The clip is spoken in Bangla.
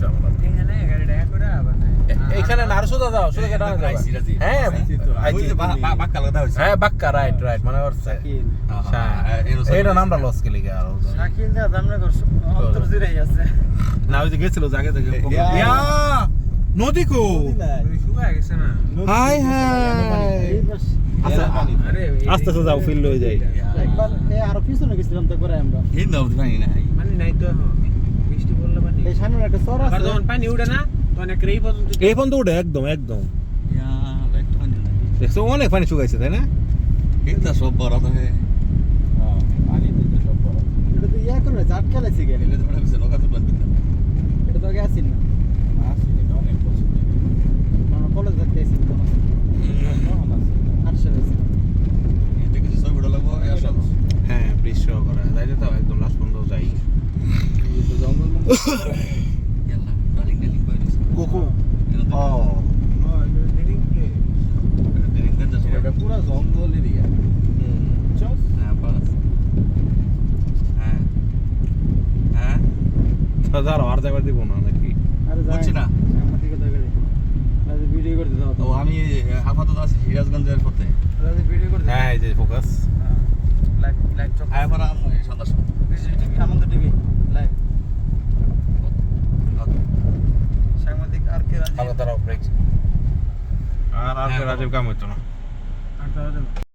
এখানে এখানে না আর সোজা যাও সোজা কেটে রাজি। হ্যাঁ বাক্কা লাগা হইছে। হ্যাঁ বাক্কা রাইট রাইট মনে হ্যাঁ, হ্যাঁ, এর ওসব এইটা হইছে। নামটা লস কে লিখে আর শাকিল দা দামনা করছ অন্তর জুড়েই আছে। না ওই যে গেছিল জাগে জাগে ইয়া। নদী কো? শুকায় গেছে না। হাই হাই আচ্ছা, আস্তে আস্তে যাও ফিল হয়ে যায়। একবার এ আরও পিছনে গেছিলাম তো করে আমরা। এই নাও জানি না। নাই তো এখন বৃষ্টি পড়লে পানি এই সামনে একটা চর আছে। যখন পানি উঠে না তখন একটা এই পর্যন্ত এই পর্যন্ত উঠে একদম একদম। ইয়া। দেখছ অনেক পানি শুকাইছে তাই না? এইটা সব বড় তো হে। পানি দিতে সব বড় এটা তো ইয়া করে আটকে লাইছে গেলে এলে তো মনে হচ্ছে নৌকা এটা তো আগে আসিল না। আমরা কলেজ দেখতে আসিল তো? আর সে এটা কিছু ছবি লাগবো, হ্যাঁ বৃষ্টি করে। যাইতে তো একদম লাস্ট পর্যন্ত যাই। কোকো ও এটা পুরো জঙ্গল এরিয়া হ্যাঁ, হ্যাঁ। হ্যাঁ? দাঁড়াও আর দিব না নাকি বুঝছি না। ভিডিও করতে দাও তো আমি আপাতত আছি সিরাজগঞ্জের পথে ভিডিও করতে হ্যাঁ যে ফোকাস লাইভ লাইভ চক আমার আম এই সন্ধ্যার সময়। টিভি টিভি লাইভ দাঁড়াও ব্রেক আর আর হ্যাঁ, রাজীব কাম হইতো না।